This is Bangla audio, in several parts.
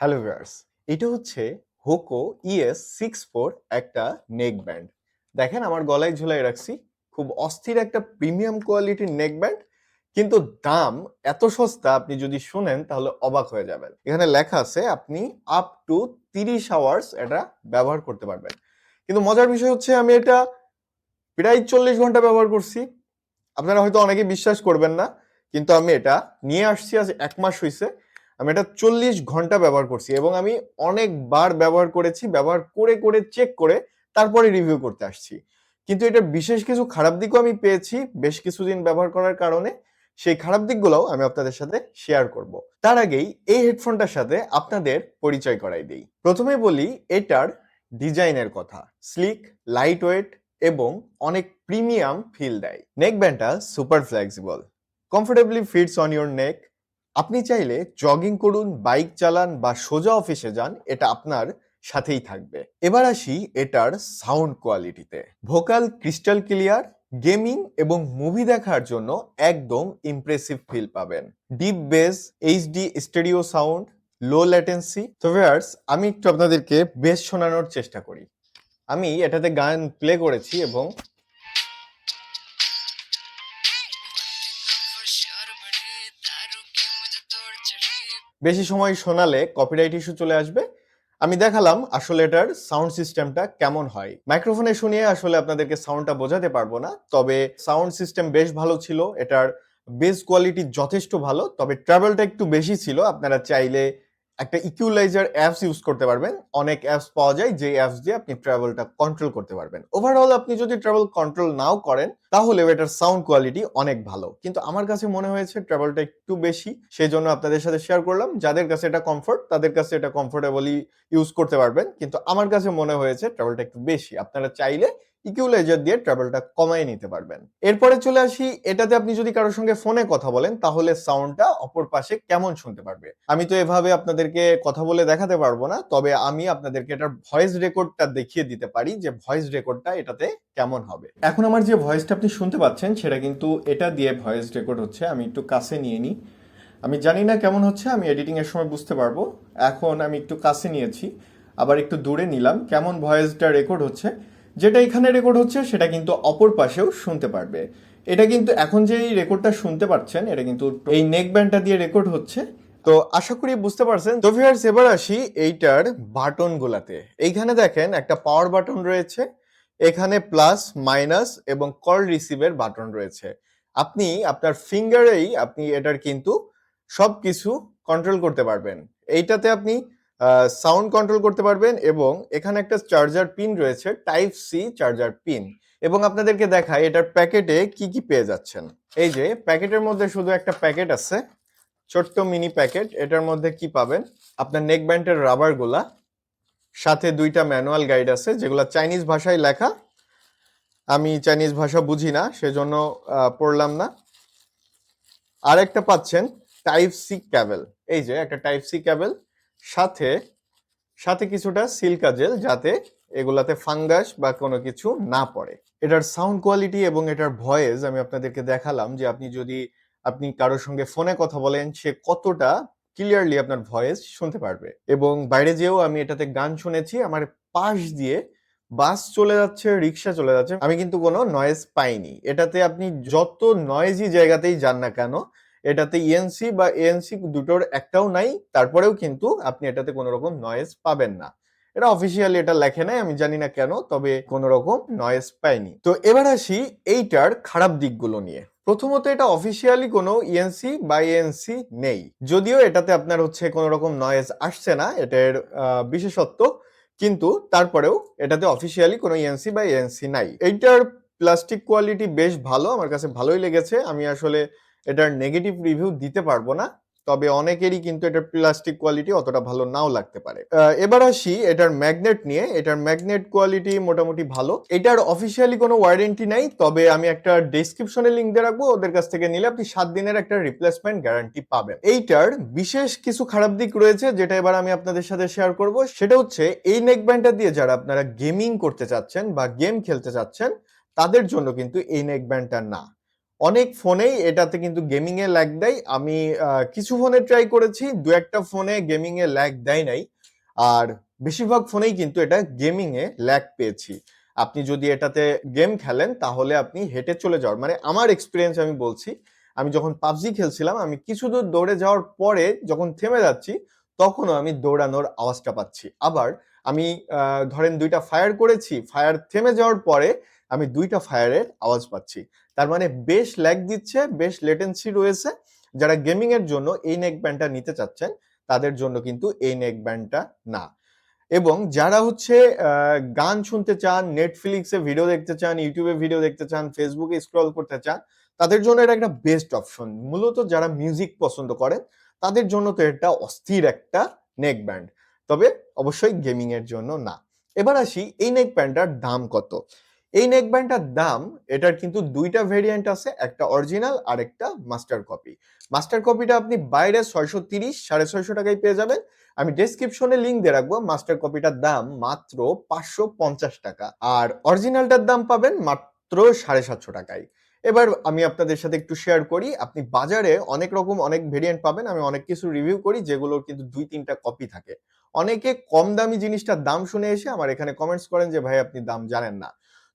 হ্যালো ভিউয়ার্স এটা হচ্ছে হোকো ইএস সিক্স ফোর একটা নেক ব্যান্ড দেখেন, আমার গলায় ঝুলাই রাখছি। খুব অস্থির একটা প্রিমিয়াম কোয়ালিটির নেক ব্যান্ড কিন্তু দাম এত সস্তা, আপনি যদি শোনেন, তাহলে অবাক হয়ে যাবেন। এখানে লেখা আছে, আপনি আপ টু তিরিশ আওয়ার্স এটা ব্যবহার করতে পারবেন। কিন্তু মজার বিষয় হচ্ছে, আমি এটা প্রায় চল্লিশ ঘণ্টা ব্যবহার করছি। আপনারা হয়তো অনেকে বিশ্বাস করবেন না, কিন্তু আমি এটা নিয়ে আসছি, আজ এক মাস হয়েছে আমি এটা চল্লিশ ঘণ্টা ব্যবহার করছি এবং আমি অনেকবার ব্যবহার করেছি, ব্যবহার করে করে চেক করে তারপরে রিভিউ করতে আসছি। কিন্তু এটার বিশেষ কিছু খারাপ দিকও আমি পেয়েছি, বেশ কিছুদিন ব্যবহার করার কারণে সেই খারাপ দিকগুলোও আমি আপনাদের সাথে শেয়ার করব। তার আগেই এই হেডফোনটার সাথে আপনাদের পরিচয় করাই দিই। প্রথমে বলি, এটার ডিজাইনের কথা। স্লিক লাইট ওয়েট এবং অনেক প্রিমিয়াম ফিল দেয়। Neck ব্যান্ডটা super flexible comfortably fits on your neck আপনি চাইলে জগিং করুন বাইক চালান বা সোজা অফিসে যান, এটা আপনার সাথেই থাকবে। এবার আসি এটার সাউন্ড কোয়ালিটিতে ভোকাল ক্রিস্টাল ক্লিয়ার গেমিং এবং মুভি দেখার জন্য একদম ইমপ্রেসিভ ফিল পাবেন। Deep bass HD stereo sound low latency তো আমি একটু আপনাদেরকে বেস শোনানোর চেষ্টা করি। আমি এটাতে গান প্লে করেছি এবং বেশি সময় শোনালে কপিরাইট ইস্যু চলে আসবে। আমি দেখালাম আসলে এটার সাউন্ড সিস্টেমটা কেমন হয়। মাইক্রোফোনে শুনিয়ে আসলে আপনাদেরকে সাউন্ডটা বোঝাতে পারব না, তবে সাউন্ড সিস্টেম বেশ ভালো ছিল, এটার বেস কোয়ালিটি যথেষ্ট ভালো, তবে ট্রাভেলটা একটু বেশি ছিল। আপনারা চাইলে একটা ইকুলাইজার অ্যাপস ইউজ করতে পারবেন। অনেক অ্যাপস পাওয়া যায় যে অ্যাপস দিয়ে আপনি ট্রাভেলটা কন্ট্রোল করতে পারবেন। ওভারঅল আপনি যদি ট্রাভেল কন্ট্রোল নাও করেন, তাহলে এটার সাউন্ড কোয়ালিটি অনেক ভালো। কিন্তু আমার কাছে মনে হয়েছে ট্রাভেলটা একটু বেশি সেই জন্য আপনাদের সাথে শেয়ার করলাম। যাদের কাছে এটা কমফোর্ট তাদের কাছে এটা কমফোর্টেবলি ইউজ করতে পারবেন। কিন্তু আমার কাছে মনে হয়েছে ট্রাভেলটা একটু বেশি। আপনারা চাইলে ইকুলাইজার দিয়ে ট্রাভেলটা কমাই নিতে পারবেন। এরপরে চলে আসি, এটাতে আপনি যদি কারোর সঙ্গে ফোনে কথা বলেন, তাহলে সাউন্ডটা অপর পাশে কেমন শুনতে পারবে? আমি তো এভাবে আপনাদেরকে কথা বলে দেখাতে পারব না, তবে আমি আপনাদেরকে এটার ভয়েস রেকর্ডটা দেখিয়ে দিতে পারি যে ভয়েস রেকর্ডটা এটাতে কেমন হবে। এখন আমার যে ভয়েসটা আপনি শুনতে পাচ্ছেন, সেটা কিন্তু এটা দিয়ে ভয়েস রেকর্ড হচ্ছে, আমি একটু কাছে নিয়ে নিই। আমি জানি না কেমন হচ্ছে, আমি এডিটিং এর সময় বুঝতে পারব। এখন আমি একটু কাছে নিয়েছি, আবার একটু দূরে নিলাম, কেমন ভয়েসটা রেকর্ড হচ্ছে যেটা এখানে রেকর্ড হচ্ছে, সেটা কিন্তু অপর পাশেও শুনতে পারবে। এটা কিন্তু এখন যে এই রেকর্ডটা শুনতে পাচ্ছেন, এটা কিন্তু এই নেক ব্যান্ডটা দিয়ে রেকর্ড হচ্ছে। তো আশা করি বুঝতে পারছেন। তো ভিউয়ার্স এবার আসি এইটার বাটন গুলাতে। এইখানে দেখেন একটা পাওয়ার বাটন রয়েছে, এখানে প্লাস মাইনাস এবং কল রিসিভের বাটন রয়েছে। আপনি আপনার ফিঙ্গারেই আপনি এটার কিন্তু সব কিছু কন্ট্রোল করতে পারবেন। এইটাতে আপনি সাউন্ড কন্ট্রোল করতে পারবেন এবং এখানে একটা চার্জার পিন রয়েছে টাইপ সি চার্জার পিন এবং আপনাদেরকে দেখায় এটার প্যাকেটে কি কি পেয়ে যাচ্ছেন। এই যে, প্যাকেটের মধ্যে শুধু একটা প্যাকেট আছে, ছোট্ট মিনি প্যাকেট, এটার মধ্যে কি পাবেন? আপনার নেক ব্যান্ডের রাবারগুলা, সাথে দুইটা ম্যানুয়াল গাইড আছে, যেগুলো চাইনিজ ভাষায় লেখা। আমি চাইনিজ ভাষা বুঝি না, সেজন্য পড়লাম না। আরেকটা পাচ্ছেন টাইপ সি ক্যাবেল এই যে, একটা টাইপ সি ক্যাবেল সাথে সাথে কিছুটা সিল্কা জেল যাতে এগুলাতে ফাঙ্গাস বা কোনো কিছু না পড়ে। এটার সাউন্ড কোয়ালিটি এবং এটার ভয়েস আমি আপনাদেরকে দেখালাম যে আপনি যদি, আপনি কারোর সঙ্গে ফোনে কথা বলেন, সে কতটা ক্লিয়ারলি আপনার ভয়েস শুনতে পারবে। এবং বাইরে যেও আমি এটাতে গান শুনেছি, আমার পাশ দিয়ে বাস চলে যাচ্ছে, রিক্সা চলে যাচ্ছে, আমি কিন্তু কোনো নয়েজ পাইনি। এটাতে আপনি যত নয়েজি জায়গাতেই যান না কেন এটাতে ইএনসি বা এএনসি দুটোর একটাও নাই, তারপরেও কিন্তু আপনি এটাতে কোনো রকম নয়েজ পাবেন না। এটা অফিসিয়ালি এটা লেখে নাই, আমি জানি না কেন, তবে কোনো রকম নয়েজ পাইনি তো এবার আসি এইটার খারাপ দিকগুলো নিয়ে। প্রথমত এটা অফিসিয়ালি কোনো ইএনসি বা এএনসি নেই। যদিও এটাতে আপনার হচ্ছে কোনো রকম নয়েজ আসছে না, এটার বিশেষত্ব, কিন্তু তারপরেও এটাতে অফিসিয়ালি কোনো ইএনসি বা এএনসি নাই। এইটার প্লাস্টিক কোয়ালিটি বেশ ভালো, আমার কাছে ভালোই লেগেছে। আমি আসলে এটার নেগেটিভ রিভিউ দিতে পারব না, তবে অনেকেরই কিন্তু এটার প্লাস্টিক কোয়ালিটি অতটা ভালো নাও লাগতে পারে। এবার আসি এটার ম্যাগনেট নিয়ে। এটার ম্যাগনেট কোয়ালিটি মোটামুটি ভালো। এটার অফিসিয়ালি কোনো ওয়ারেন্টি নাই, তবে আমি একটা ডেসক্রিপশনে লিঙ্ক দিয়ে রাখব, ওদের কাছ থেকে নিলে আপনি সাত দিনের একটা রিপ্লেসমেন্ট গ্যারান্টি পাবেন। এইটার বিশেষ কিছু খারাপ দিক রয়েছে, যেটা এবার আমি আপনাদের সাথে শেয়ার করব। সেটা হচ্ছে, এই নেক ব্যান্ডটা দিয়ে যারা আপনারা গেমিং করতে চাচ্ছেন বা গেম খেলতে চাচ্ছেন, তাদের জন্য কিন্তু এই নেক ব্যান্ডটা না। অনেক ফোনেই এটাতে কিন্তু গেমিং এ ল্যাগ দেয়। আমি কিছু ফোনে ট্রাই করেছি, দু একটা ফোনে গেমিং এ ল্যাগ দেয় নাই। আর বেশিরভাগ ফোনেই কিন্তু এটা গেমিং এ ল্যাগ পেয়েছি। আপনি যদি এটাতে গেম খেলেন, তাহলে আপনি হেঁটে চলে যাওয়ার মানে আমার এক্সপিরিয়েন্স আমি বলছি, আমি যখন পাবজি খেলছিলাম, আমি কিছু দূর দৌড়ে যাওয়ার পরে যখন থেমে যাচ্ছি তখনও আমি দৌড়ানোর আওয়াজটা পাচ্ছি। আবার আমি ধরেন দুইটা ফায়ার করেছি ফায়ার থেমে যাওয়ার পরে আমি দুইটা ফায়ারের আওয়াজ পাচ্ছি। তার মানে বেশ ল্যাগ দিচ্ছে, বেশ লেটেন্সি রয়েছে। যারা গেমিং এর জন্য এই নেক ব্যান্ডটা নিতে চাচ্ছেন, তাদের জন্য কিন্তু এই নেক ব্যান্ডটা না। এবং যারা হচ্ছে গান শুনতে চান নেটফ্লিক্সে ভিডিও দেখতে চান ইউটিউবে ভিডিও দেখতে চান ফেসবুকে স্ক্রল করতে চান, তাদের জন্য এটা একটা বেস্ট অপশন মূলত যারা মিউজিক পছন্দ করেন তাদের জন্য তো এটা অস্থির একটা নেক ব্যান্ড তবে অবশ্যই গেমিং এর জন্য না। এবার আসি, এই নেক ব্যান্ডটার দাম কত? এই নেক ব্যান্ডটার দাম, এটার কিন্তু দুইটা ভেরিয়েন্ট আছে, একটা অরিজিনাল আর একটা মাস্টার কপি মাস্টার কপিটা আপনি বাইরে ছয়শো তিরিশ, সাড়ে ছয়শো টাকায় পেয়ে যাবেন। আমি ডেসক্রিপশনে লিঙ্ক দিয়ে রাখব মাস্টার কপিটার দাম মাত্র পাঁচশো পঞ্চাশ টাকা। আর অরিজিনালটার দাম পাবেন মাত্র সাড়ে সাতশো টাকায়। এবার আমি আপনাদের সাথে একটু শেয়ার করি। আপনি বাজারে অনেক রকম অনেক ভেরিয়েন্ট পাবেন। আমি অনেক কিছু রিভিউ করি, যেগুলোর কিন্তু দুই তিনটা কপি থাকে। অনেকে কম দামি জিনিসটার দাম শুনে এসে আমার এখানে কমেন্টস করেন যে, ভাই, আপনি দাম জানেন না।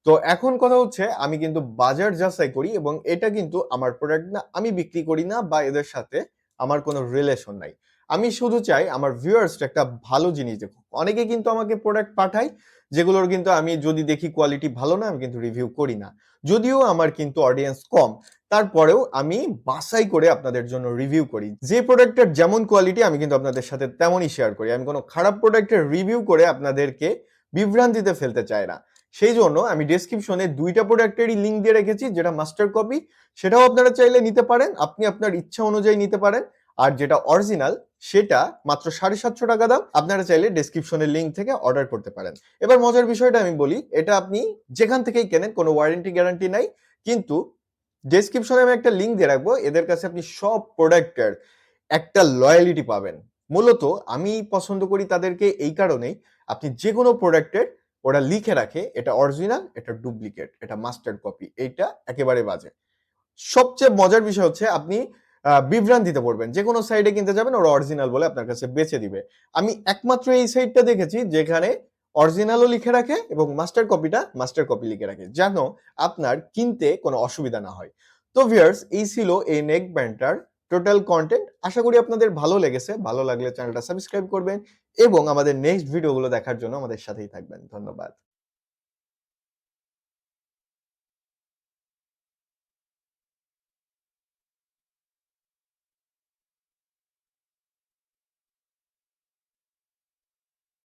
তো এখন কথা হচ্ছে, আমি কিন্তু বাজার যাচাই করি এবং এটা কিন্তু আমার প্রোডাক্ট না, আমি বিক্রি করি না বা এদের সাথে আমার কোনো রিলেশন নাই। আমি শুধু চাই আমার ভিউয়ার্সটা একটা ভালো জিনিস দেখুক। অনেকে কিন্তু আমাকে প্রোডাক্ট পাঠায়, যেগুলোর কিন্তু আমি যদি দেখি কোয়ালিটি ভালো না, আমি কিন্তু রিভিউ করি না। যদিও আমার কিন্তু অডিয়েন্স কম, তারপরেও আমি বাছাই করে আপনাদের জন্য রিভিউ করি। যে প্রোডাক্টের যেমন কোয়ালিটি আমি কিন্তু আপনাদের সাথে তেমনই শেয়ার করি। আমি কোনো খারাপ প্রোডাক্টের রিভিউ করে আপনাদেরকে বিভ্রান্তিতে ফেলতে চাই না। সেই জন্য আমি ডেসক্রিপশনে দুইটা প্রোডাক্টেরই লিঙ্ক দিয়ে রেখেছি, যেটা মাস্টার কপি সেটাও আপনারা চাইলে নিতে পারেন। আপনি আপনার ইচ্ছা অনুযায়ী নিতে পারেন। আর যেটা অরিজিনাল সেটা মাত্র সাড়ে সাতশো টাকা দাম। আপনারা চাইলে ডেসক্রিপশনের লিঙ্ক থেকে অর্ডার করতে পারেন। এবার মজার বিষয়টা আমি বলি, এটা আপনি যেখান থেকেই কেনেন, কোনো ওয়ারেন্টি গ্যারান্টি নাই। কিন্তু ডেসক্রিপশনে আমি একটা লিঙ্ক দিয়ে রাখব, এদের কাছে আপনি সব প্রোডাক্টের একটা লয়ালিটি পাবেন। মূলত আমি পছন্দ করি তাদেরকে এই কারণেই, আপনি যে কোনো প্রোডাক্টের ওরা লিখে রাখে, এটা অরিজিনাল এটা ডুপ্লিকেট এটা মাস্টার কপি এইটা একেবারে বাজে। সবচেয়ে মজার বিষয় হচ্ছে, আপনি বিভ্রান্তিতে পড়বেন। যে কোনো সাইডে কিনতে যাবেন, ওরা অরিজিনাল বলে আপনার কাছে বেচে দিবে। আমি একমাত্র এই সাইডটা দেখেছি যেখানে অরিজিনালও লিখে রাখে এবং মাস্টার কপিটা মাস্টার কপি লিখে রাখে, যেন আপনার কিনতে কোনো অসুবিধা না হয়। তো ভিয়ার্স এই ছিল এই নেক ব্যান্ডটার টোটাল কন্টেন্ট আশা করি আপনাদের ভালো লেগেছে। ভালো লাগলে চ্যানেলটা সাবস্ক্রাইব করবেন এবং আমাদের নেক্সট ভিডিওগুলো দেখার জন্য আমাদের সাথেই থাকবেন। ধন্যবাদ।